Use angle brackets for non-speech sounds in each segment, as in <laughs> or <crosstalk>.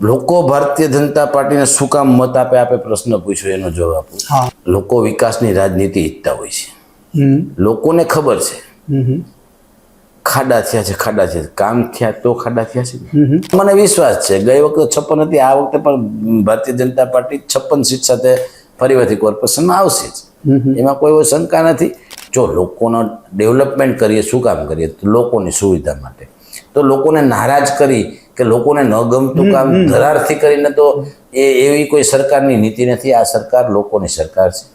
લોકો ભારતીય જનતા પાર્ટીને શું કામ મત આપે આપે પ્રશ્ન પૂછ્યો એનો જવાબ આપું. લોકો વિકાસની રાજનીતિ ઈચ્છતા હોય છે. લોકોને ખબર છે. ખાડા થયા છે ખાડા છે. કામ થયા તો ખાડા થયા છે. મને વિશ્વાસ છે. ગઈ વખતે છપ્પન હતી આ વખતે પણ ભારતીય જનતા પાર્ટી છપ્પન સીટ સાથે ફરીવાથી કોર્પોરેશનમાં આવશે જ. એમાં કોઈ એવો શંકા નથી. જો લોકોનો ડેવલપમેન્ટ કરીએ શું કામ કરીએ તો લોકોની સુવિધા માટે. તો લોકોને નારાજ કરી કે લોકોને ન ગમતું કામ ધરારથી કરીને તો એ એવી કોઈ સરકારની નીતિ નથી. આ સરકાર લોકોની સરકાર છે.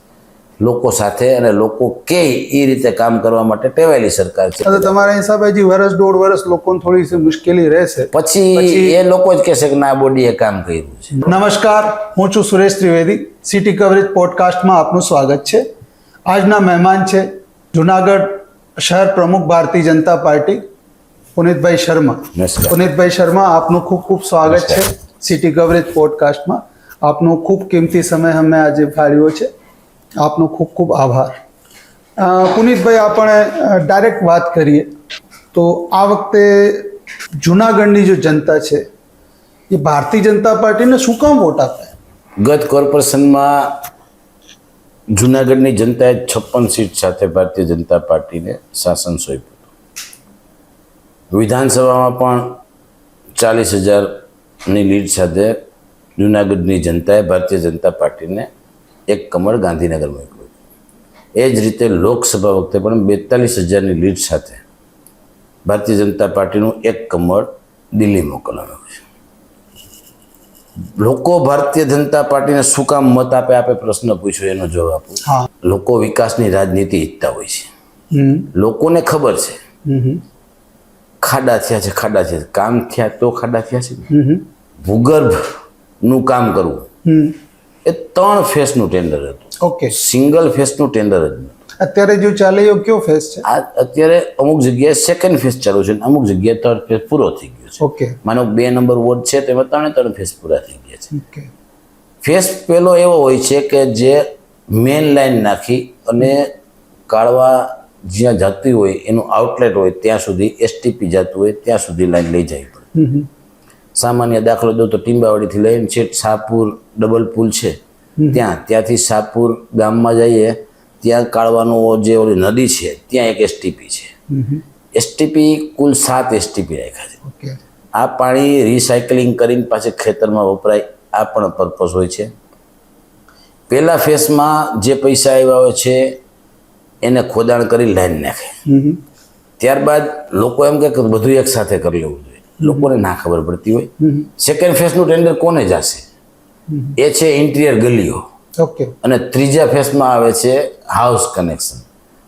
લોકો સાથે અને લોકો કે એ રીતે કામ કરવા માટે ટેવાયેલી સરકાર છે. તમારા હિસાબે હજી વર્ષ દોઢ વર્ષ લોકોને થોડી મુશ્કેલી રહેશે. પછી એ લોકો જ કહેશે કે ના બોડીએ કામ કર્યું છે. નમસ્કાર હું છું સુરેશ ત્રિવેદી. સિટી કવરેજ પોડકાસ્ટમાં આપનું સ્વાગત છે. આજના મહેમાન છે જુનાગઢ શહેર પ્રમુખ ભારતીય જનતા પાર્ટી પુનિતભાઈ શર્મા. પુનિતભાઈ શર્મા આપનું ખૂબ ખૂબ સ્વાગત છે સિટી કવરેજ પોડકાસ્ટમાં. આપનો ખૂબ કિંમતી સમય અમે આજે ફાળ્યો છે. આપનો ખૂબ ખૂબ આભાર. પુનિતભાઈ આપણે ડાયરેક્ટ વાત કરીએ. તો આ વખતે જુનાગઢની જો જનતા છે એ ભારતીય જનતા પાર્ટીને શું કામ વોટ આપે? ગત કોર્પોરેશનમાં જુનાગઢની જનતાએ છપ્પન સીટ સાથે ભારતીય જનતા પાર્ટીને શાસન સોંપ્યું. વિધાનસભામાં પણ ચાલીસ હજારની લીડ સાથે જુનાગઢની જનતાએ ભારતીય જનતા પાર્ટીને એક કમળ ગાંધીનગર મોકલ્યું એ જ રીતે લોકસભા વખતે પણ બેતાલીસ હજારની લીડ સાથે ભારતીય જનતા પાર્ટીનું એક કમળ દિલ્હી મોકલવામાં છે. લોકો ભારતીય જનતા પાર્ટીને શું કામ મત આપે આપે પ્રશ્ન પૂછ્યો એનો જવાબ આપું. લોકો વિકાસની રાજનીતિ ઈચ્છતા હોય છે. લોકોને ખબર છે. ખાડા થયા છે ખાડા છે. કામ થયા તો ખાડા થયા છે ભૂગર્ભનું કામ કરવું. એ ત્રણ ફેસનું ટેન્ડર હતું. ઓકે સિંગલ ફેસનું ટેન્ડર જ. અત્યારે જો ચાલે એ કયો ફેસ છે? આ અત્યારે અમુક જગ્યાએ સેકન્ડ ફેસ ચાલુ છે અમુક જગ્યાએ થર્ડ ફેસ પૂરો થઈ ગયો છે. ઓકે માનો બે નંબર વોર્ડ છે તેમાં ત્રણે ત્રણ ફેસ પૂરા થઈ ગયા છે. ઓકે ફેસ પહેલો એવો હોય છે કે જે મેન લાઈન નાખી અને કાળવા જ્યાં જતી હોય એનું આઉટલેટ હોય ત્યાં સુધી એસટીપી જતું હોય ત્યાં સુધી લાઈન લઈ જાય પડે સામાન્ય દાખલો દો તો ટીંબાવાડીથી લઈને છેક શાહપુર ડબલ પુલ છે. ત્યાં ત્યાંથી શાહપુર ગામમાં જઈએ ત્યાં કાળવાનો જે ઓલી નદી છે ત્યાં એક એસટીપી છે. એસટીપી કુલ સાત એસટીપી રાખ્યા છે. આ પાણી રિસાયકલિંગ કરીને પાછી ખેતરમાં વપરાય આ પણ પર્પઝ હોય છે. પહેલા ફેસમાં જે પૈસા આવ્યા હોય છે એને ખોદાણ કરી લાઈન નાખે. ત્યારબાદ લોકો એમ કે બધું એક સાથે કરી લેવું જોઈએ. લોકોને ના ખબર પડતી હોય. સેકન્ડ ફેસનું ટેન્ડર કોને જશે? એ છે ઇન્ટિરિયર ગલીઓ. ઓકે. અને ત્રીજા ફેસમાં આવે છે હાઉસ કનેક્શન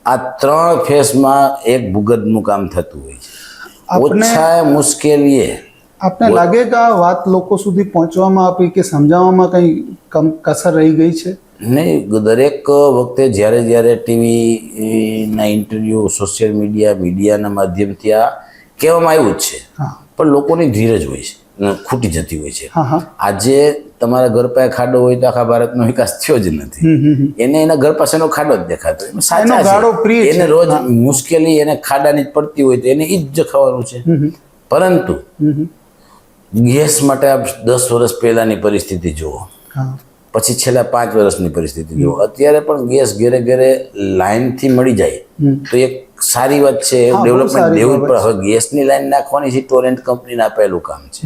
આ ત્રણ ફેસમાં એક ભૂગર્ભનું કામ થતું હોય છે. ઓછા મુશ્કેલીએ. આપને લાગે કે આ વાત લોકો સુધી પહોંચવામાં આપી કે સમજાવવામાં કંઈ કમ કસર રહી ગઈ છે? નહીં દરેક વખતે જ્યારે જ્યારે ટીવીના ઇન્ટરવ્યૂ સોશિયલ મીડિયા મીડિયાના માધ્યમથી આ કહેવામાં આવ્યું જ છે. પણ લોકોની ધીરજ હોય છે ખૂટી જતી હોય છે. આજે તમારા ઘર પાસે ખાડો હોય તો આખા ભારતનો વિકાસ થયો જ નથી. એને એના ઘર પાસેનો ખાડો જ દેખાતો હોય. સાચા એનો રોજ મુશ્કેલી એને ખાડાની જ પડતી હોય તો એને એ જ ખાવાનું છે. પરંતુ. ગેસ માટે આપ દસ વર્ષ પહેલાની પરિસ્થિતિ જુઓ. પછી છેલ્લા પાંચ વર્ષની પરિસ્થિતિ જુઓ અત્યારે પણ ગેસ ઘરે ઘરે લાઇનથી મળી જાય તો એક સારી વાત છે ડેવલપમેન્ટ દેવું પડે. હવે ગેસની લાઈન નાખવાની છે ટોરેન્ટ કંપનીને આપેલું કામ છે.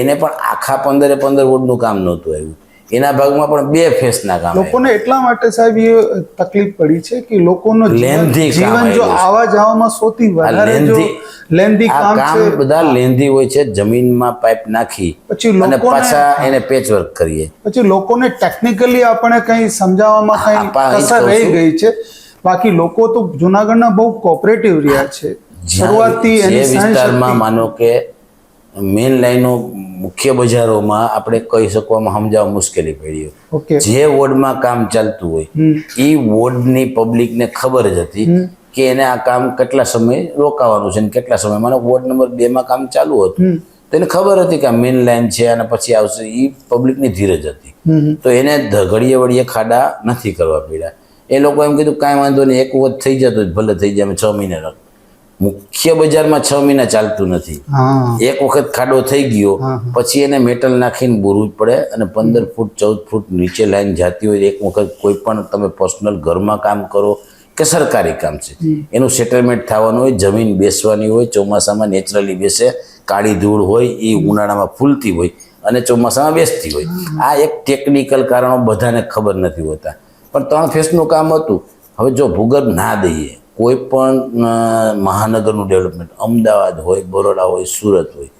એને પણ આખા પંદરે પંદર વોટનું કામ નહોતું આવ્યું. એના ભાગમાં પણ બે ફેસના કામ લોકોને એટલા માટે સાહેબ એ તકલીફ પડી છે કે લોકોનો લેન્ધી જીવન જો આવા જવામાં સોતી વધારે lengthy- લેન્ધી કામ છે. બધા લેન્ધી હોય છે જમીનમાં પાઇપ નાખી પછી અને પાછા એને પેચ વર્ક કરીએ. પછી લોકોને ટેકનિકલી આપણે કંઈ સમજાવવામાં કંઈ કસર રહી ગઈ છે. બાકી લોકો તો જુનાગઢના બહુ કોઓપરેટિવ રહ્યા છે. શરૂઆતથી એની વિસ્તારમાં માનો કે મેન લાઈનો મુખ્ય બજારોમાં આપણે કહી શકવામાં સમજાવવા મુશ્કેલી પડી જે વોર્ડમાં કામ ચાલતું હોય. એ વોર્ડની પબ્લિકને ખબર જ હતી કે એને આ કામ કેટલા સમય રોકાવાનું છે કેટલા સમય. માનો વોર્ડ નંબર બે માં કામ ચાલુ હતું. તો એને ખબર હતી કે આ મેન લાઈન છે અને પછી આવશે. એ પબ્લિકની ધીરજ હતી. તો એને ઘડીએ વળીએ ખાડા નથી કરવા પડ્યા એ લોકો એમ કીધું કાંઈ વાંધો નહીં એક વખત થઈ જતો ભલે થઈ જાય અમે છ મહિને મુખ્ય બજારમાં છ મહિના ચાલતું નથી. એક વખત ખાડો થઈ ગયો પછી એને મેટલ નાખીને બોરવું પડે અને પંદર ફૂટ ચૌદ ફૂટ નીચે લાઈન જાતી હોય એક વખત કોઈ પણ તમે પર્સનલ ઘરમાં કામ કરો કે સરકારી કામ છે. એનું સેટલમેન્ટ થવાનું હોય જમીન બેસવાની હોય ચોમાસામાં નેચરલી બેસે કાળી ધૂળ હોય એ ઉનાળામાં ફૂલતી હોય અને ચોમાસામાં બેસતી હોય. આ એક ટેકનિકલ કારણો બધાને ખબર નથી હોતા. પણ ત્રણ ફેસનું કામ હતું. હવે જો ભૂગર્ભ ના દઈએ કોઈ પણ મહાનગરનું ડેવલપમેન્ટ અમદાવાદ હોય બરોડા હોય સુરત હોય.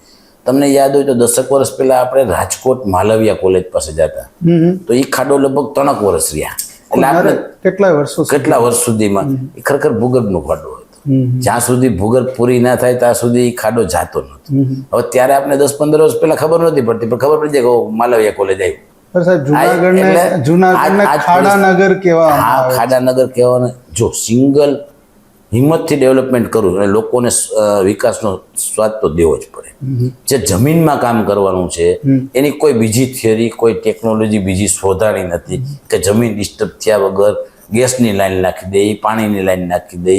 તમને યાદ હોય તો દસક વર્ષ પહેલા આપણે રાજકોટ માલવિયા કોલેજ પાસે જતા. તો એ ખાડો લગભગ ત્રણક વર્ષ રહ્યા. એટલે આપણે કેટલા વર્ષો કેટલા વર્ષ સુધીમાં? એ ખરેખર ભૂગર્ભનો ખાડો હતો. જ્યાં સુધી ભૂગર્ભ પૂરી ના થાય ત્યાં સુધી એ ખાડો જાતો નહોતો. હવે ત્યારે આપણે દસ પંદર વર્ષ પહેલા ખબર નહોતી પડતી પણ ખબર પડી જાય કે માલવિયા કોલેજ આવ્યું. જુનાગઢ ખાડાનગર કેવા હા ખાડાનગર કહેવાને. જો સિંગલ હિંમતથી ડેવલપમેન્ટ કરવું અને લોકોને વિકાસનો સ્વાદ તો દેવો જ પડે. જે જમીનમાં કામ કરવાનું છે એની કોઈ બીજી થિયરી કોઈ ટેકનોલોજી બીજી શોધાણી નથી કે જમીન ડિસ્ટર્બ થયા વગર ગેસની લાઈન નાખી દે પાણીની લાઈન નાખી દે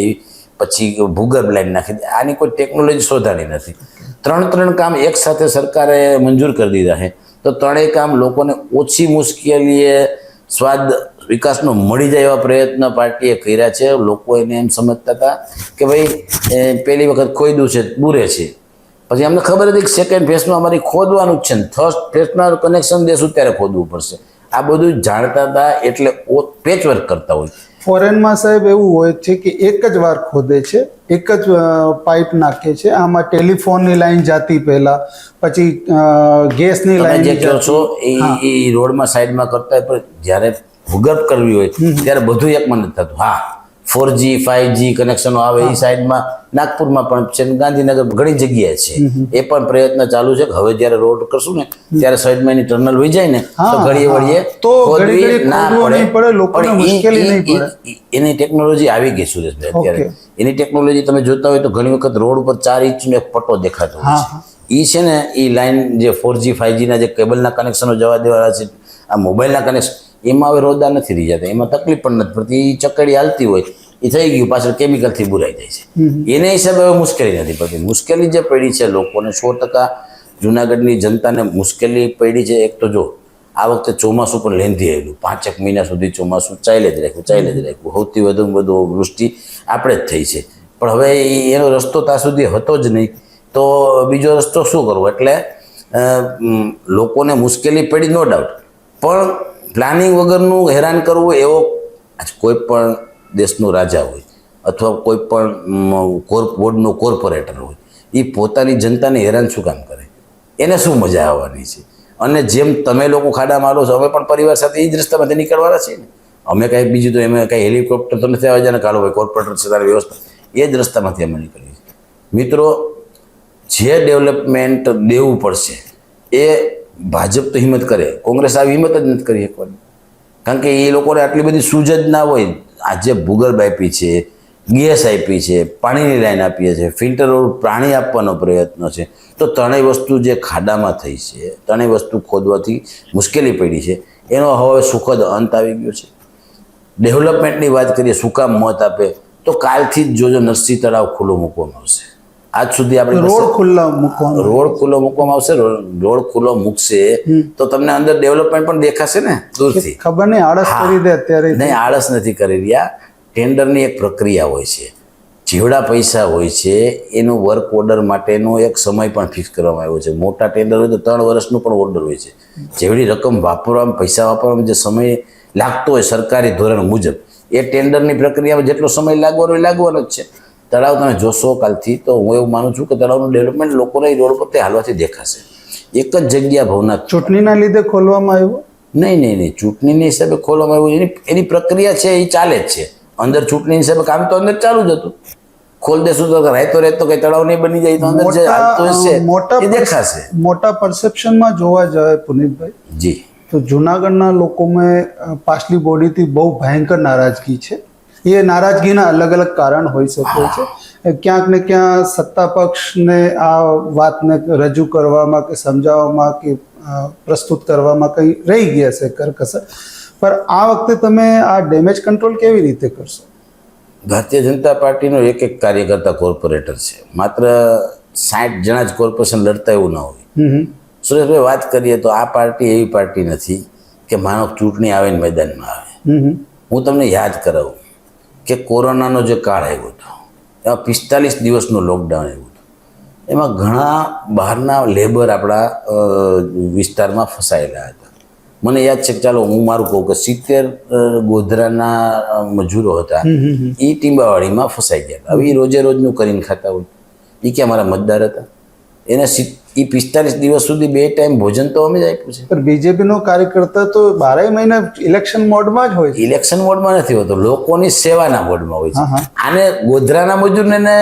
પછી ભૂગર્ભ લાઈન નાખી દે. આની કોઈ ટેકનોલોજી શોધાણી નથી. ત્રણ ત્રણ કામ એક સાથે સરકારે મંજૂર કરી દીધા છે. તો ત્રણેય કામ લોકોને ઓછી મુશ્કેલીએ સ્વાદ વિકાસનો મળી જાય એવા પ્રયત્ન પાર્ટીએ કર્યા છે. લોકો એને એમ સમજતા હતા કે ભાઈ એ પહેલી વખત ખોદ્યું છે બુરે છે. પછી અમને ખબર હતી કે સેકન્ડ ફેઝમાં અમારી ખોદવાનું જ છે ને થર્ડ ફેઝમાં કનેક્શન દેશું ત્યારે ખોદવું પડશે. આ બધું જાણતા હતા એટલે પેચવર્ક કરતા હોય. ફોરેનમાં સાહેબ એવું હોય છે કે એક જ વાર ખોદે છે એક જ પાઇપ નાખે છે. આમાં ટેલિફોનની લાઈન જાતી પહેલા પછી ગેસની લાઈન જે કહો છો એ એ રોડમાં સાઈડમાં કરતા હોય પણ જ્યારે ભૂગર્ભ કરવી હોય ત્યારે બધું એકમાં નથી થતું. હા ફોર જી ફાઈવ જી કનેક્શનો આવે એ સાઈડમાં. નાગપુરમાં પણ છે ગાંધીનગર ઘણી જગ્યાએ છે. એ પણ પ્રયત્ન ચાલુ છે કે હવે જયારે રોડ કરશું ને ત્યારે સાઈડમાં એની ટર્નલ વહી જાય ને તો ઘડીએ વળીએ તો ના પડે, એની ટેકનોલોજી આવી ગઈ સુરેશભાઈ અત્યારે. એની ટેકનોલોજી તમે જોતા હોય તો ઘણી વખત રોડ ઉપર ચાર ઇંચનો એક પટ્ટો દેખાતો હોય હા, છે. ઈ છે ને એ લાઈન જે ફોર જી ફાઈવ જીના જે કેબલના કનેક્શનો જવા દેવાના છે આ મોબાઈલના કનેક્શન એમાં હવે રોદા નથી રહી જતા એમાં તકલીફ પણ નથી પડતી. એ ચકડી હાલતી હોય એ થઈ ગયું પાછળ કેમિકલથી બુરાઈ જાય છે. એને હિસાબે હવે મુશ્કેલી નથી પડતી. મુશ્કેલી જે પડી છે લોકોને સો ટકા જુનાગઢની જનતાને મુશ્કેલી પડી છે. એક તો જો આ વખતે ચોમાસું પણ લેંધી આવ્યું પાંચેક મહિના સુધી ચોમાસું ચાલે જ રાખ્યું ચાલે જ રાખ્યું. સૌથી વધુ વધુ વૃષ્ટિ આપણે જ થઈ છે. પણ હવે એનો રસ્તો ત્યાં સુધી હતો જ નહીં. તો બીજો રસ્તો શું કરવો? એટલે લોકોને મુશ્કેલી પડી નો ડાઉટ પણ પ્લાનિંગ વગરનું હેરાન કરવું એવો કોઈ પણ દેશનો રાજા હોય, અથવા કોઈ પણ કોર, બોર્ડનો કોર્પોરેટર હોય એ પોતાની જનતાને હેરાન શું કામ કરે? એને શું મજા આવવાની છે? અને જેમ તમે લોકો ખાડા મારો છો, અમે પણ પરિવાર સાથે એ જ રસ્તામાંથી નીકળવાના છીએ ને. અમે કાંઈ બીજું તો એમાં કાંઈ હેલિકોપ્ટર તો નથી આવ્યા ને કાલો ભાઈ કોર્પોરેટર છે, તારી વ્યવસ્થા. એ જ રસ્તામાંથી અમે નીકળીએ છીએ. મિત્રો, જે ડેવલપમેન્ટ દેવું પડશે, એ ભાજપ તો હિંમત કરે. કોંગ્રેસ આવી હિંમત જ નથી કરી શકવાની. કારણ કે એ લોકોને આટલી બધી સૂઝ જ ના હોય. આજે ભૂગર્ભ આપી છે, ગેસ આપી છે, પાણીની લાઈન આપીએ છે, ફિલ્ટર પાણી આપવાનો પ્રયત્ન છે. તો ત્રણેય વસ્તુ જે ખાડામાં થઈ છે, ત્રણેય વસ્તુ ખોદવાથી મુશ્કેલી પડી છે. એનો હવે સુખદ અંત આવી ગયો છે. ડેવલપમેન્ટની વાત કરીએ, શું કામ મત આપે? તો કાલથી જ જોજો નરસિંહ તળાવ ખુલ્લો મૂકવામાં આવશે. આજ સુધી આપણે રોડ ખુલ્લા મૂકવાનો. રોડ ખુલ્લો મૂકવામાં આવશે રોડ ખુલ્લો મૂકશે તો તમને અંદર ડેવલપમેન્ટ પણ દેખાશે ને દૂરથી. ખબર નહીં આળસ કરી દે અત્યારે. નહીં આળસ નથી કરી રહ્યા. ટેન્ડરની એક પ્રક્રિયા હોય છે. જેવડા પૈસા હોય છે એનું વર્ક ઓર્ડર માટેનો એક સમય પણ ફિક્સ કરવામાં આવ્યો છે. મોટા ટેન્ડર હોય તો ત્રણ વર્ષનું પણ ઓર્ડર હોય છે. જેવડી રકમ વાપરવામાં પૈસા વાપરવામાં જે સમય લાગતો હોય સરકારી ધોરણ મુજબ એ ટેન્ડરની પ્રક્રિયામાં જેટલો સમય લાગવાનો હોય લાગવાનો જ છે. તળાવ તમે જોશો કાલથી તો હું એવું માનું છું કે તળાવનું ડેવલપમેન્ટ લોકોને રોડ પર તે હાલવાથી દેખાશે. એક જ જગ્યા ભવનાથ. ચૂંટણીના લીધે ખોલવામાં આવ્યું? નહીં નહીં નહીં. ચૂંટણીની હિસાબે ખોલવામાં આવ્યું. એની એની પ્રક્રિયા છે એ ચાલે જ છે. અંદર ચૂંટણી હિસાબે કામ તો અંદર ચાલુ જ હતું. ખોલ દેશું તો રહેતો રહેતો કઈ તળાવ નહીં બની જાય તો અંદર જે હાલતો હશે મોટા એ દેખાશે. મોટા પરસેપ્શનમાં જોવા જાય પુનિતભાઈ. જી. તો જુનાગઢના લોકોમાં પાછલી બોડીથી બહુ ભયંકર નારાજગી છે. એ નારાજગીના અલગ અલગ કારણ હોઈ શકે છે. ક્યાંક ને ક્યાં સત્તા પક્ષને આ વાતને રજૂ કરવામાં કે સમજાવવામાં કે પ્રસ્તુત કરવામાં કંઈ રહી ગયા છે કરકસર. પર આ વખતે તમે આ ડેમેજ કંટ્રોલ કેવી રીતે કરશો? ભારતીય જનતા પાર્ટીનો એક એક કાર્યકર્તા કોર્પોરેટર છે. માત્ર સાઠ જણા જ કોર્પોરેશન લડતા એવું ન હોય. સુરેશભાઈ વાત કરીએ તો આ પાર્ટી એવી પાર્ટી નથી કે માનવ ચૂંટણી આવે ને મેદાનમાં આવે. હમ હમ. હું તમને યાદ કરાવું. કે કોરોનાનો જે કાળ આવ્યો હતો એમાં પિસ્તાલીસ દિવસનો લોકડાઉન આવ્યું હતું. એમાં ઘણા બહારના લેબર આપણા વિસ્તારમાં ફસાયેલા હતા. મને યાદ છે કે ચાલો હું મારું કહું કે સિત્તેર ગોધરાના મજૂરો હતા એ ટીંબાવાડીમાં ફસાઈ ગયા. હવે એ રોજે રોજનું કરીને ખાતા હોય. એ કે અમારા મતદાર હતા? એને એ પિસ્તાલીસ દિવસ સુધી બે ટાઈમ ભોજન તો અમે જ આપ્યું છે. પણ બીજેપી નો કાર્યકર્તા તો બારેય મહિના ઇલેક્શન મોડમાં જ હોય છે. ઇલેક્શન મોડમાં નથી હોતો લોકોની સેવાના મોડમાં હોય છે. આને ગોધરાના મજૂરને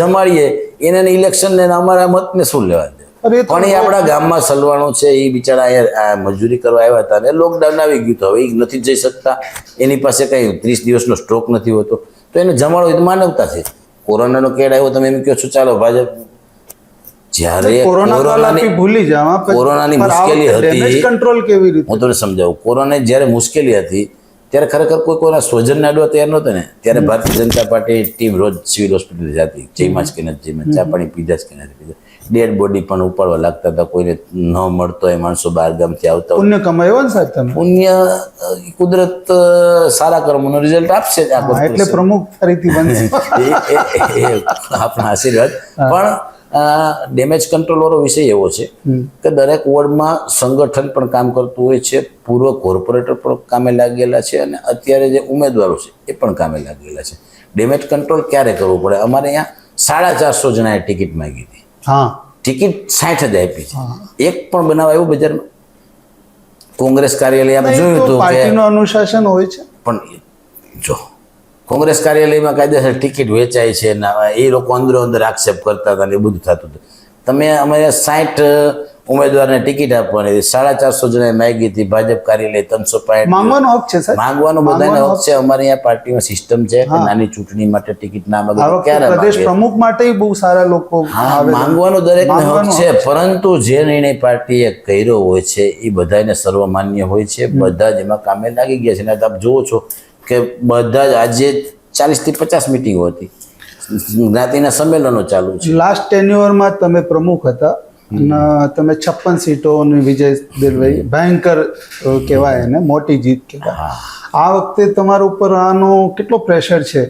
જમાડીએ એને ઇલેક્શન ને અમારા મતને શું લેવા દે? પણ એ આપણા ગામમાં સલવાણો છે એ બિચારા અહીંયા મજૂરી કરવા આવ્યા હતા અને લોકડાઉન આવી ગયું તો હવે એ નથી જઈ શકતા. એની પાસે કઈ ત્રીસ દિવસનો સ્ટોક નથી હોતો. તો એને જમાડો એ માનવતા છે. કોરોનાનો કેડ આવ્યો તમે એમ કહો છો ચાલો ભાજપ જ્યારે કોરોના કોરોનાની ભૂલી જાવ કોરોનાની મુશ્કેલી હતી. કંટ્રોલ કેવી રીતે? હું તમને સમજાવું કોરોના જ્યારે મુશ્કેલી હતી ત્યારે ખરેખર કોઈ કોઈના સ્વજનને અડવા તૈયાર નહોતો ને. ત્યારે ભારતીય જનતા પાર્ટી ટીમ રોજ સિવિલ હોસ્પિટલ જતી. જઈમાં જ કે નથી જઈમાં ચા પાણી પીધા જ કે નથી પીધા. ડેડ બોડી પણ ઉપાડવા લાગતા હતા કોઈને ન મળતો એ માણસો બહાર ગામથી આવતા પુણ્ય કમાયો ને સાહેબ તમે? પુણ્ય કુદરત સારા કર્મોનો રિઝલ્ટ આપશે એટલે પ્રમુખ ફરીથી બનશે. <laughs> આપણા આશીર્વાદ. પણ ડેમેજ કંટ્રોલ વાળો વિષય એવો છે કે દરેક વોર્ડમાં સંગઠન પણ કામ કરતું હોય છે પૂર્વ કોર્પોરેટર પણ કામે લાગેલા છે અને અત્યારે જે ઉમેદવારો છે એ પણ કામે લાગેલા છે. ડેમેજ કંટ્રોલ ક્યારે કરવું પડે? અમારે અહીંયા સાડા ચારસો જણાએ ટિકિટ માંગી હતી. હા. ટિકિટ સાઠ જ આપી છે. એક પણ બનાવ એવું બજારમાં? કોંગ્રેસ કાર્યાલય આપણે જોયું હતું અનુશાસન હોય છે. પણ જો કોંગ્રેસ કાર્યાલયમાં કાયદેસર ટિકિટ વેચાય છે ને એ લોકો અંદરો અંદર આક્ષેપ કરતા હતા ને એ બધું થતું હતું. તમે અમે સાઠ ઉમેદવારને ટિકિટ આપવાની હતી. સાડા ચારસો જણાએ માગી હતી. ભાજપ કાર્યાલય ત્રણસો પાંચ. માંગવાનો હક છે સર માંગવાનો બધાને હક છે. અમારે અહીંયા પાર્ટીમાં સિસ્ટમ છે કે નાની ચૂંટણી માટે ટિકિટ ના માંગે ક્યારે પ્રદેશ પ્રમુખ માટે બહુ સારા લોકો હા માંગવાનો દરેક માંગવાનો હક છે. પરંતુ જે નિર્ણય પાર્ટીએ કર્યો હોય છે એ બધાને સર્વમાન્ય હોય છે. બધા જ એમાં કામે લાગી ગયા છે. ને આપ જુઓ છો કે બધા જ આજે ચાલીસથી પચાસ મિટિંગો હતી. જ્ઞાતિના સંમેલનો ચાલુ છે. લાસ્ટ ટેન્યુઅરમાં તમે પ્રમુખ હતા અને તમે છપ્પન સીટોની વિજય દિલભાઈ ભયંકર કહેવાય એને મોટી જીત કહેવાય આ વખતે તમારા ઉપર આનો કેટલો પ્રેશર છે?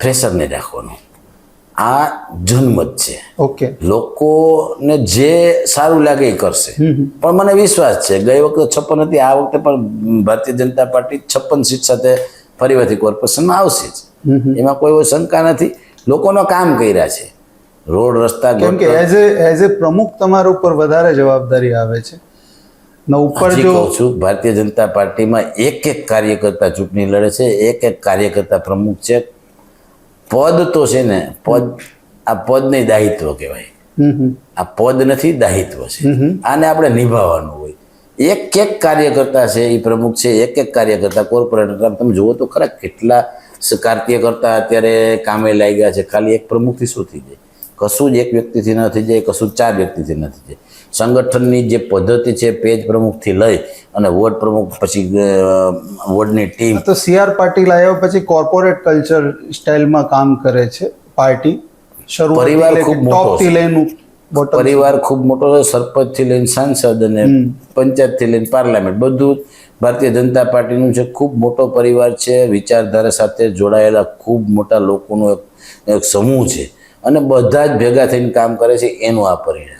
પ્રેશર નહીં રાખવાનું. આ જનમત છે. ઓકે. લોકોને જે સારું લાગે એ કરશે. પણ મને વિશ્વાસ છે ગઈ વખતે છપ્પન હતી આ વખતે પણ ભારતીય જનતા પાર્ટી છપ્પન સીટ સાથે ફરીવાથી કોર્પોરેશનમાં આવશે જ. એમાં કોઈ શંકા નથી. લોકોનો કામ કર્યા છે. રોડ રસ્તા કેમ કે એઝ એ એઝ એ પ્રમુખ તમારા ઉપર વધારે જવાબદારી આવે છે. ને ઉપર જો છું ભારતીય જનતા પાર્ટીમાં એક એક કાર્યકર્તા ચૂંટણી લડે છે એક એક કાર્યકર્તા પ્રમુખ છે પદ તો છે ને પદ આ પદ નહીં દાયિત્વ કહેવાય. આ પદ નથી દાયિત્વ છે. આને આપણે નિભાવવાનું હોય. એક એક કાર્યકર્તા છે એ પ્રમુખ છે એક એક કાર્યકર્તા કોર્પોરેટર તમે જુઓ તો ખરા કેટલા કાર્યકર્તા અત્યારે કામે લાગ્યા છે. ખાલી એક પ્રમુખથી શું થઈ જાય? કશું જ એક વ્યક્તિથી ન થઈ જાય કશું ચાર વ્યક્તિથી ન થઈ જાય. સંગઠનની જે પદ્ધતિ છે પેજ પ્રમુખથી લઈ અને વોર્ડ પ્રમુખ પછી વોર્ડની ટીમ. તો સીઆર પાટીલ આવ્યા પછી કોર્પોરેટ કલ્ચર સ્ટાઇલમાં કામ કરે છે પાર્ટી શરૂ પરિવાર ખૂબ મોટો લઈને પરિવાર ખૂબ મોટો છે સરપંચથી લઈને સાંસદ અને પંચાયતથી લઈને પાર્લામેન્ટ. બધું ભારતીય જનતા પાર્ટીનું છે ખૂબ મોટો પરિવાર છે વિચારધારા સાથે જોડાયેલા ખૂબ મોટા લોકોનો એક સમૂહ છે. અને બધા જ ભેગા થઈને કામ કરે છે એનું આ પરિણામ.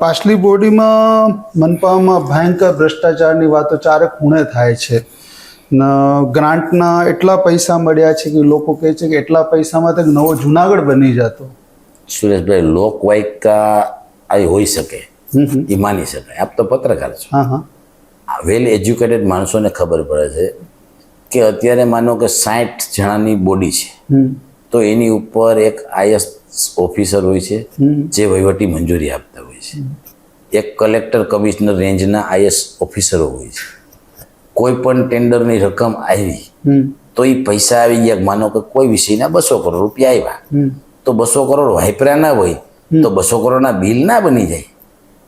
પાછલી બોડીમાં મનપામાં ભયંકર ભ્રષ્ટાચારની વાતો ચારે ખૂણે થાય છે. ગ્રાન્ટના એટલા પૈસા મળ્યા છે કે લોકો કહે છે કે એટલા પૈસામાં તો નવો જુનાગઢ બની જતો. સુરેશભાઈ લોકવાયકા આવી હોઈ શકે. એ માની શકાય. આપ તો પત્રકાર છો. હા હા. વેલ એજ્યુકેટેડ માણસોને ખબર પડે છે કે અત્યારે માનો કે સાઠ જણાની બોડી છે. તો એની ઉપર એક આઈએસ ઓફિસર હોય છે જે વહીવટી મંજૂરી આપતા હોય છે. એક કલેક્ટર કમિશનર રેન્જના આઈએસ ઓફિસરો હોય છે. કોઈ પણ ટેન્ડરની રકમ આવી તો એ પૈસા આવી ગયા. માનો કે કોઈ વિષયના બસો કરોડ રૂપિયા આવ્યા. તો બસો કરોડ વાપર્યા ના હોય તો બસો કરોડના બિલ ના બની જાય.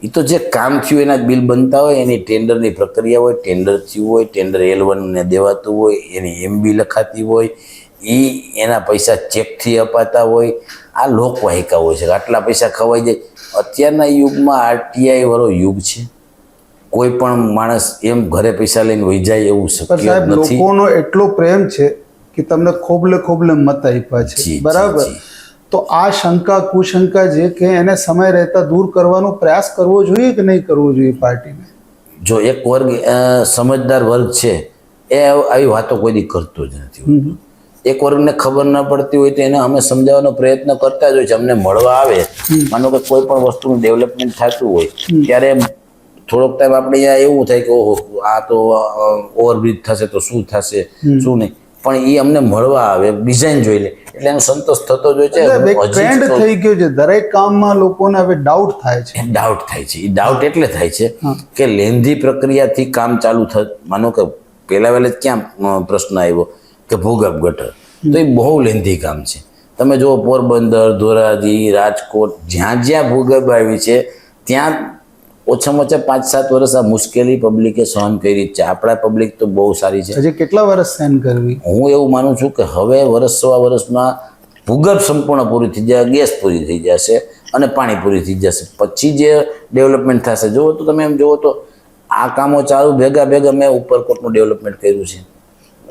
એ તો જે કામ થયું એના બિલ બનતા હોય એની ટેન્ડરની પ્રક્રિયા હોય ટેન્ડર થયું હોય ટેન્ડર એલ વનને દેવાતું હોય એની એમબી લખાતી હોય એ એના પૈસા ચેકથી અપાતા હોય. આ લોકવાહિકા હોય છે આટલા પૈસા ખવાઈ જાય. અત્યારના યુગમાં આરટીઆઈ વાળો યુગ છે. કોઈ પણ માણસ એમ ઘરે પૈસા લઈને વહી જાય એવું શક્ય સાહેબ નથી. લોકોનો એટલો પ્રેમ છે કે તમને ખોબલે ખોબલે મત આપ્યા છે. બરાબર? તો આ શંકા કુશંકા જે કે એને સમય રહેતા દૂર કરવાનો પ્રયાસ કરવો જોઈએ કે નહીં કરવો જોઈએ પાર્ટીને? જો એક વર્ગ સમજદાર વર્ગ છે એ આવી વાતો કોઈ કરતો જ નથી હોતો. એક વર્ગને ખબર ના પડતી હોય તો એને અમે સમજાવવાનો પ્રયત્ન કરતા જ હોય છે. અમને મળવા આવે માનો કે કોઈ પણ વસ્તુનું ડેવલપમેન્ટ થતું હોય ત્યારે થોડોક ટાઈમ આપણે અહીંયા એવું થાય કે ઓહો આ તો ઓવરબ્રિજ થશે તો શું થશે શું નહીં. પણ એ અમને મળવા આવે ડિઝાઇન જોઈ લે. એટલે એનો સંતોષ થતો જ હોય છે. ટ્રેન્ડ થઈ ગયો છે. દરેક કામમાં લોકોને હવે ડાઉટ થાય છે. ડાઉટ થાય છે. એ ડાઉટ એટલે થાય છે કે લેન્ધી પ્રક્રિયાથી કામ ચાલુ થ માનો કે પહેલા વહેલે જ ક્યાં પ્રશ્ન આવ્યો? કે ભૂગર્ભ ગટર તો એ બહુ લેન્ધી કામ છે. તમે જુઓ પોરબંદર ધોરાજી રાજકોટ જ્યાં જ્યાં ભૂગર્ભ આવી છે ત્યાં ઓછામાં ઓછા પાંચ સાત વર્ષ આ મુશ્કેલી પબ્લિકે સહન કરી છે. આપણા પબ્લિક તો બહુ સારી છે. હજી કેટલા વર્ષ સહન કરવી? હું એવું માનું છું કે હવે વર્ષ સવા વર્ષમાં ભૂગર્ભ સંપૂર્ણ પૂરી થઈ જાય ગેસ પૂરી થઈ જશે અને પાણી પૂરી થઈ જશે. પછી જે ડેવલપમેન્ટ થશે જુઓ તો તમે એમ જુઓ તો આ કામો ચાલુ ભેગા ભેગા મેં ઉપરકોટનું ડેવલપમેન્ટ કર્યું છે.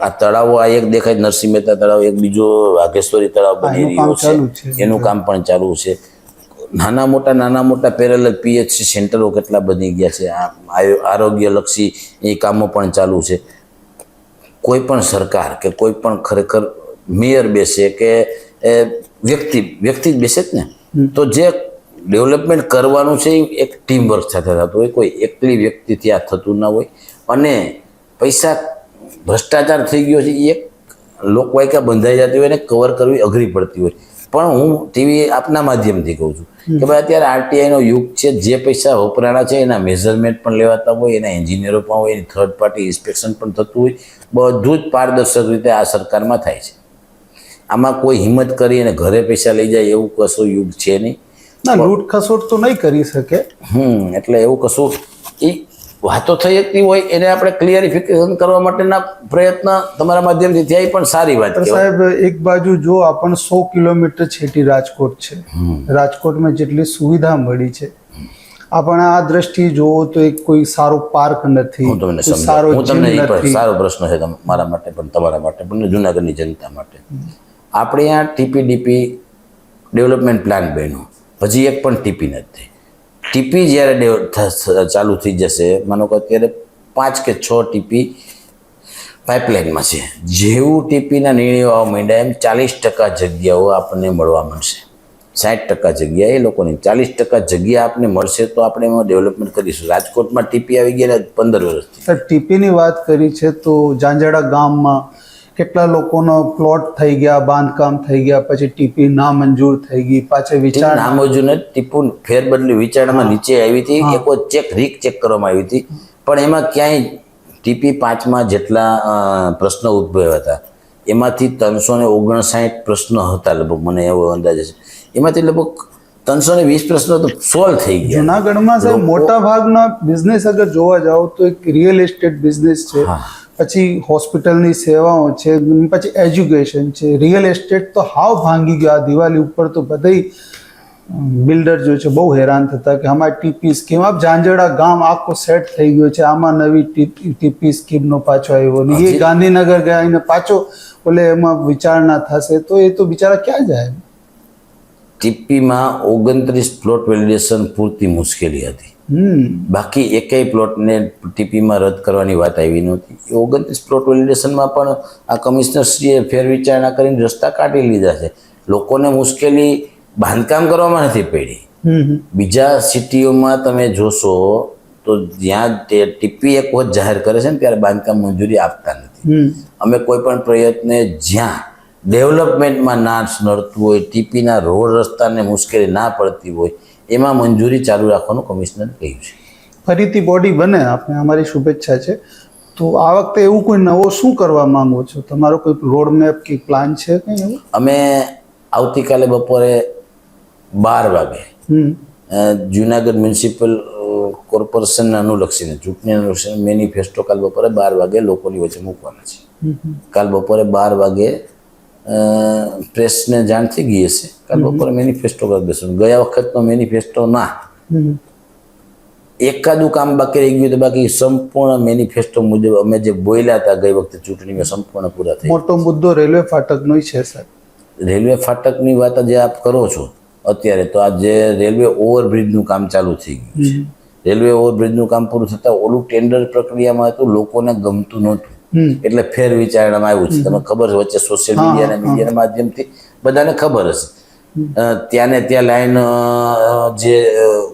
આ તળાવો આ એક દેખાય નરસિંહ મહેતા તળાવ એક બીજો વાઘેશ્વરી તળાવ બની રહ્યો છે. એનું કામ પણ ચાલુ છે. નાના મોટા નાના મોટા પેરેલ પીએચસી સેન્ટરો કેટલા બની ગયા છે આરોગ્યલક્ષી એ કામો પણ ચાલુ છે. કોઈ પણ સરકાર કે કોઈ પણ ખરેખર મેયર બેસે કે વ્યક્તિ વ્યક્તિ જ બેસે જ ને? તો જે ડેવલપમેન્ટ કરવાનું છે એ એક ટીમ વર્ક સાથે થતું હોય. કોઈ એકલી વ્યક્તિથી આ થતું ના હોય. અને પૈસા ભ્રષ્ટાચાર થઈ ગયો છે એ એક લોકવાયકા બંધાઈ જતી હોય એને કવર કરવી અઘરી પડતી હોય. પણ હું ટીવી આપના માધ્યમથી કહું છું કે ભાઈ અત્યારે આરટીઆઈનો યુગ છે જે પૈસા વપરાણા છે એના મેઝરમેન્ટ પણ લેવાતા હોય એના એન્જિનિયરો પણ હોય એની થર્ડ પાર્ટી ઇન્સ્પેક્શન પણ થતું હોય બધું જ પારદર્શક રીતે આ સરકારમાં થાય છે. આમાં કોઈ હિંમત કરી અને ઘરે પૈસા લઈ જાય એવું કશું યુગ છે નહીં. ના લૂંટ ખસોટ તો નહીં કરી શકે. હમ એટલે એવું કશું એ વાતો થઈ શકતી હોય એને આપણે ક્લિયરિફિકેશન કરવા માટેના પ્રયત્ન તમારા માધ્યમથી થયા પણ સારી વાત સાહેબ એક બાજુ જો આપણ સો કિલોમીટર છેટી રાજકોટ છે રાજકોટમાં જેટલી સુવિધા મળી છે આપણે આ દ્રષ્ટિએ જોવો તો એક કોઈ સારો પાર્ક નથી હું તમને સારો હું તમને સારો પ્રશ્ન છે મારા માટે પણ તમારા માટે પણ જુનાગઢની જનતા માટે. આપણે અહીંયા ટીપીડીપી ડેવલપમેન્ટ પ્લાન બન્યો. હજી એક પણ ટીપી નથી ટીપી જ્યારે ડેવ- ચાલુ થઈ જશે, માનો કે અત્યારે પાંચ કે છ ટીપી પાઇપલાઇનમાં છે. જેવું ટીપીના નિર્ણયો આવવા માંડ્યા એમ ચાલીસ ટકા જગ્યાઓ આપણને મળવા મળશે. સાઠ ટકા જગ્યા એ લોકોની, ચાલીસ ટકા જગ્યા આપને મળશે તો આપણે એમાં ડેવલપમેન્ટ કરીશું. રાજકોટમાં ટીપી આવી ગયા પંદર વર્ષથી. ટીપીની વાત કરી છે તો જાંજડા ગામમાં કેટલા લોકોનો પ્લોટ થઈ ગયા બાંધકામ થઈ ગયા પછી ટીપી ના મંજૂર થઈ ગઈ પાછળ વિચાર નામ હજુ ટીપુ ફેરબદલી વિચારણામાં નીચે આવી હતી એક ચેક રીક ચેક કરવામાં આવી હતી. પણ એમાં ક્યાંય ટીપી પાંચમાં જેટલા પ્રશ્નો ઉદ્ભવ્યા હતા. એમાંથી ત્રણસો ને ઓગણસાઠ પ્રશ્નો હતા લગભગ મને એવો અંદાજ છે એમાંથી લગભગ ત્રણસો ને વીસ પ્રશ્નો તો સોલ્વ થઈ ગયા. જુનાગઢમાં સાહેબ મોટા ભાગના બિઝનેસ અગર જોવા જાઓ તો એક રિયલ એસ્ટેટ બિઝનેસ છે. પછી હોસ્પિટલની સેવાઓ છે પછી એજ્યુકેશન છે રિયલ એસ્ટેટ તો હાવ ભાંગી ગયો. આ દિવાળી ઉપર તો બધાય બિલ્ડર જો છે બહુ હેરાન થતા કે અમારી ટીપી સ્કીમ આપ ઝાંઝડા ગામ આખો સેટ થઈ ગયો છે. આમાં નવી ટીપી સ્કીમનો પાછો આવ્યો ને એ ગાંધીનગર ગયા એને પાછો ઓલે એમાં વિચારણા થશે તો એ તો બિચારા ક્યાં જાય? ટીપીમાં ઓગણત્રીસ પ્લોટ વેલિડેશન પૂરતી મુશ્કેલી હતી. બાકી એકેય પ્લોટને ટીપીમાં રદ કરવાની વાત આવી નહોતી. ઓગણત્રીસ પ્લોટ વેલિડેશનમાં પણ આ કમિશનરશ્રીએ ફેરવિચારણા કરીને રસ્તા કાઢી લીધા છે. લોકોને મુશ્કેલી બાંધકામ કરવામાં નથી પડી. બીજા સિટીઓમાં તમે જોશો તો જ્યાં તે ટીપી એક વખત જાહેર કરે છે ને ત્યારે બાંધકામ મંજૂરી આપતા નથી. અમે કોઈ પણ પ્રયત્ને જ્યાં ડેવલપમેન્ટમાં ના નડતું હોય ટીપીના રોડ રસ્તાને મુશ્કેલી ના પડતી હોય એમાં મંજૂરી ચાલુ રાખવાનું કમિશનર કહ્યું છે. ફરીથી બોડી બને આપણે અમારી શુભેચ્છા છે. તો આ વખતે એવું કોઈ નવો શું કરવા માંગો છો? તમારો કોઈ રોડ મેપ કે પ્લાન છે કંઈ એવું? અમે આવતીકાલે બપોરે બાર વાગે જુનાગઢ મ્યુનિસિપલ કોર્પોરેશનને અનુલક્ષીને ચૂંટણી અનુલક્ષીને મેનિફેસ્ટો કાલ બપોરે બાર વાગે લોકોની વચ્ચે મૂકવાના છે. કાલ બપોરે બાર વાગે પ્રેસને જાણ થઈ ગઈ હશે. કાલ બપોરે મેનિફેસ્ટો કરી દેશું. ગયા વખતનો મેનિફેસ્ટો ના. એકાદું કામ બાકી રહી ગયું તો બાકી સંપૂર્ણ મેનિફેસ્ટો મુજબ અમે જે બોલ્યા હતા ગઈ વખતે ચૂંટણીમાં સંપૂર્ણ પૂરા થઈ મોટો મુદ્દો રેલવે ફાટકનો છે સાહેબ. રેલવે ફાટકની વાત જે આપ કરો છો અત્યારે તો આ જે રેલવે ઓવરબ્રિજનું કામ ચાલુ થઈ ગયું છે. રેલવે ઓવરબ્રિજનું કામ પૂરું થતાં ઓલું ટેન્ડર પ્રક્રિયામાં હતું લોકોને ગમતું નહોતું. એટલે ફેર વિચારણામાં આવ્યું છે. તમને ખબર છે વચ્ચે સોશિયલ મીડિયા અને મીડિયાના માધ્યમથી બધાને ખબર હશે. ત્યાંને ત્યાં લાઈન જે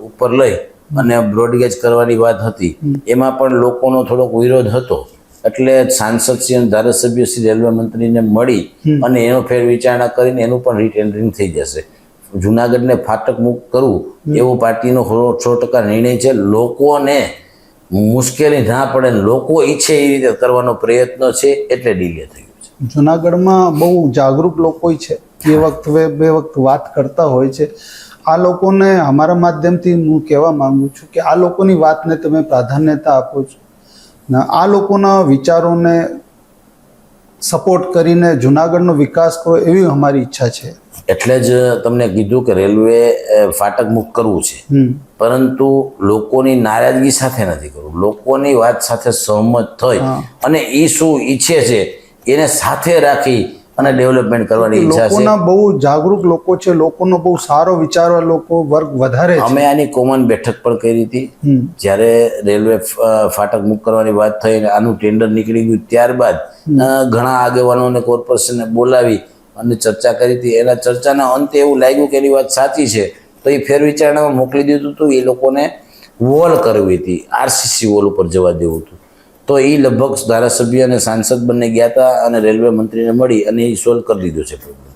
ઉપર લઈ અને બ્રોડગેજ કરવાની વાત હતી. એમાં પણ લોકોનો થોડોક વિરોધ હતો. એટલે સાંસદ શ્રી અને ધારાસભ્ય શ્રી રેલવે મંત્રીને મળી અને એનો ફેર વિચારણા કરીને એનું પણ રીટેન્ડરિંગ થઈ જશે. જુનાગઢને ફાટક મુક્ત કરવું એવો પાર્ટીનો સો ટકા નિર્ણય છે. લોકોને મુશ્કેલી ના પડે લોકો ઈચ્છે એ રીતે કરવાનો પ્રયત્ન છે એટલે ડીલે થયું છે. જુનાગઢમાં બહુ જાગૃત લોકો છે. એ વખત બે વખત વાત કરતા હોય છે. આ લોકોને અમારા માધ્યમથી હું કહેવા માંગુ છું કે આ લોકોની વાતને તમે પ્રાધાન્યતા આપો છો. આ લોકોના વિચારોને સપોર્ટ કરીને જુનાગઢનો વિકાસ કરો એવી અમારી ઈચ્છા છે. એટલે જ તમને કીધું કે રેલવે ફાટક મુક્ત કરવું છે. પરંતુ લોકોની નારાજગી સાથે નથી કરવું. લોકોની વાત સાથે સહમત થઈ અને એ શું ઈચ્છે છે એને સાથે રાખી અને ડેવલપમેન્ટ કરવાની ઈચ્છા છે. લોકોના બહુ જાગૃત લોકો છે લોકોનો બહુ સારો વિચારવા લોકો વર્ગ વધારે છે. અમે આની કોમન બેઠક પણ કરી હતી. જ્યારે રેલવે ફાટક મુક્ત કરવાની વાત થઈ અને આનું ટેન્ડર નીકળી ગયું ત્યારબાદ ઘણા આગેવાનોને કોર્પોરેશનને બોલાવી અને ચર્ચા કરી હતી. એના ચર્ચાના અંતે એવું લાગ્યું કે એની વાત સાચી છે. તો એ ફેર વિચારણામાં મોકલી દીધું હતું. એ લોકોને વોલ કરવી હતી. આરસીસી વોલ ઉપર જવા દેવું હતું. તો એ લગભગ ધારાસભ્ય અને સાંસદ બંને ગયા હતા અને રેલવે મંત્રીને મળી અને એ સોલ્વ કરી દીધો છે પ્રોબ્લેમ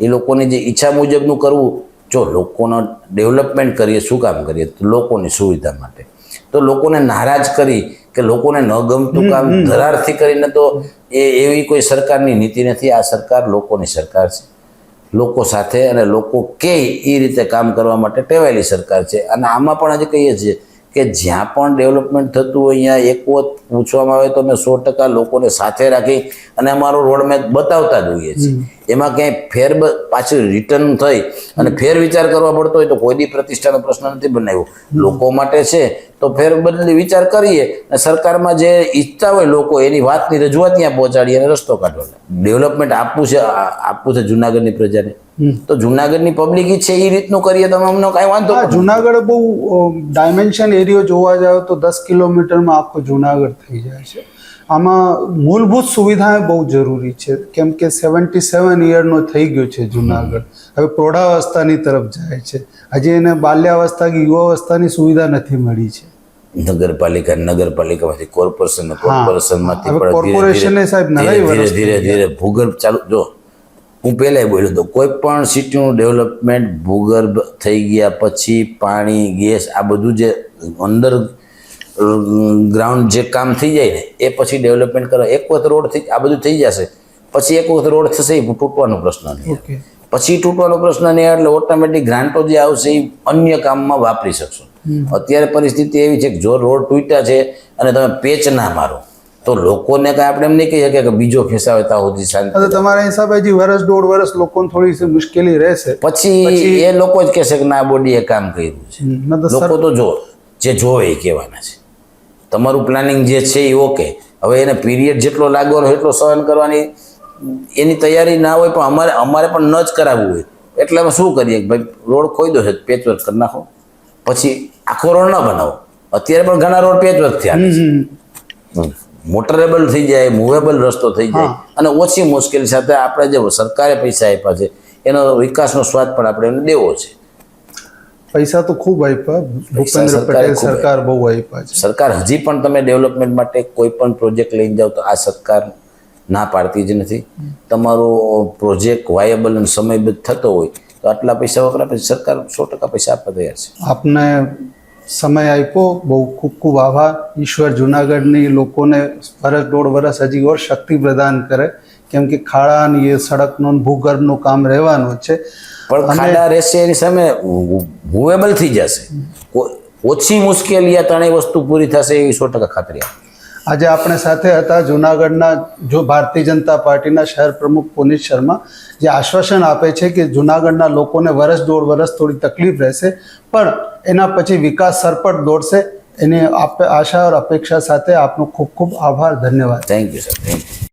એ લોકોની જે ઈચ્છા મુજબનું કરવું, જો લોકોનો ડેવલપમેન્ટ કરીએ, શું કામ કરીએ લોકોની સુવિધા માટે. તો લોકોને નારાજ કરી કે લોકોને ન ગમતું કામ ધરારથી કરીને તો એ એવી કોઈ સરકારની નીતિ નથી. આ સરકાર લોકોની સરકાર છે. લોકો સાથે અને લોકો કે એ રીતે કામ કરવા માટે ટેવાયેલી સરકાર છે. અને આમાં પણ આજે કહીએ છીએ કે જ્યાં પણ ડેવલપમેન્ટ થતું હોય અહીંયા એક વખત પૂછવામાં આવે તો અમે સો ટકા લોકોને સાથે રાખી અને અમારો રોડમેપ બતાવતા જ હોઈએ છીએ એમાં ક્યાંય ફેર બ- પાછું રિટર્ન થઈ અને ફેર વિચાર કરવા પડતો હોય તો કોઈ દી પ્રતિષ્ઠાનો પ્રશ્ન નથી બનાવ્યો. લોકો માટે છે તો ફેર બદલી વિચાર કરીએ અને સરકારમાં જે ઈચ્છતા હોય લોકો એની વાતની રજૂઆત ત્યાં પહોંચાડીએ અને રસ્તો કાઢવાનો ડેવલપમેન્ટ આપવું છે આપવું છે જુનાગઢની પ્રજાને. તો જુનાગઢની પબ્લિક છે એ રીતનું કરીએ તમે અમને કાંઈ વાંધો જુનાગઢ બહુ ડાયમેન્શન એરિયો જોવા જાવ તો દસ કિલોમીટરમાં આખો જુનાગઢ થઈ જાય છે. આમાં મૂળભૂત સુવિધા બહુ જરૂરી છે. કેમ કે સેવન્ટી સેવન યરનો થઈ ગયો છે જુનાગઢ. હવે પ્રૌઢાવસ્થાની તરફ જાય છે. હજી એને બાલ્યાવસ્થા કે યુવાવસ્થાની સુવિધા નથી મળી છે. નગરપાલિકા નગરપાલિકામાંથી કોર્પોરેશન કોર્પોરેશનમાંથી કોર્પોરેશને સાહેબ ધીરે ધીરે ધીરે ભૂગર્ભ ચાલુ જો હું પહેલાં બોલ્યો હતો કોઈ પણ સિટીનું ડેવલપમેન્ટ ભૂગર્ભ થઈ ગયા પછી પાણી ગેસ આ બધું જે અંદર ગ્રાઉન્ડ જે કામ થઈ જાય ને એ પછી ડેવલપમેન્ટ કરવા એક વખત રોડ થઈ આ બધું થઈ જશે. પછી એક વખત રોડ થશે એ તૂટવાનો પ્રશ્ન નહીં. પછી તૂટવાનો પ્રશ્ન નહીં એટલે ઓટોમેટિક ગ્રાન્ટો જે આવશે એ અન્ય કામમાં વાપરી શકશો. અત્યારે પરિસ્થિતિ એવી છે કે જો રોડ તૂટ્યા છે અને તમે પેચ ના મારો તો લોકોને કઈ આપણે એમ નહીં કહી શકીએ કે બીજો ફેસાવે ત્યાં સુધી શાંતિ. તમારા હિસાબે હજી વર્ષ દોઢ વર્ષ લોકોને થોડી મુશ્કેલી રહેશે. પછી એ લોકો જ કહેશે કે ના બોડીએ કામ કર્યું છે. લોકો તો જો જે જોવે એ કહેવાના છે. તમારું પ્લાનિંગ જે છે એ ઓકે હવે એને પીરિયડ જેટલો લાગવાનો હોય એટલો સહન કરવાની એની તૈયારી ના હોય પણ અમારે અમારે પણ ન જ કરાવવું હોય. એટલે અમે શું કરીએ કે ભાઈ રોડ ખોઈ દો છે પેચવર્ક કરી નાખો. પછી આખો રોડ ન બનાવો. અત્યારે પણ ઘણા રોડ પેચવર્ક થયા મોટરેબલ થઈ જાય મૂવેબલ રસ્તો થઈ જાય. અને ઓછી મુશ્કેલી સાથે આપણે જે સરકારે પૈસા આપ્યા છે એનો વિકાસનો સ્વાદ પણ આપણે એને દેવો છે. પૈસા તો ખૂબ આપ્યા ભૂપેન્દ્ર પટેલ સરકાર બહુ આપ્યા છે. સરકાર હજી પણ તમે ડેવલપમેન્ટ માટે કોઈ પણ પ્રોજેક્ટ લઈને જાઓ તો આ સરકાર ના પાડતી જ નથી. તમારો પ્રોજેક્ટ વાયેબલ અને સમયબદ્ધ થતો હોય તો આટલા પૈસા વપરાય પછી સરકાર સો ટકા પૈસા આપવા તૈયાર છે. આપને સમય આપ્યો બહુ ખૂબ ખૂબ આભાર. ઈશ્વર જુનાગઢની લોકોને વર્ષ દોઢ વર્ષ હજી ઓર શક્તિ પ્રદાન કરે. કેમ કે ખાડાની એ સડકનું ને ભૂગર્ભનું કામ રહેવાનું છે. પણ ખાડા રહેશે એની સામે મૂવેબલ થઈ જશે. ઓછી મુશ્કેલી આ ત્રણેય વસ્તુ પૂરી થશે એવી સો ટકા ખાતરી આજે આપણે સાથે હતા જુનાગઢના જો ભારતીય જનતા પાર્ટીના શહેર પ્રમુખ પુનિત શર્મા જે આશ્વાસન આપે છે કે જુનાગઢના લોકોને વર્ષ દોઢ વર્ષ થોડી તકલીફ રહેશે પણ એના પછી વિકાસ સરપટ દોડશે એની આપ આશા અપેક્ષા સાથે આપનો ખૂબ ખૂબ આભાર ધન્યવાદ. Thank you sir thank you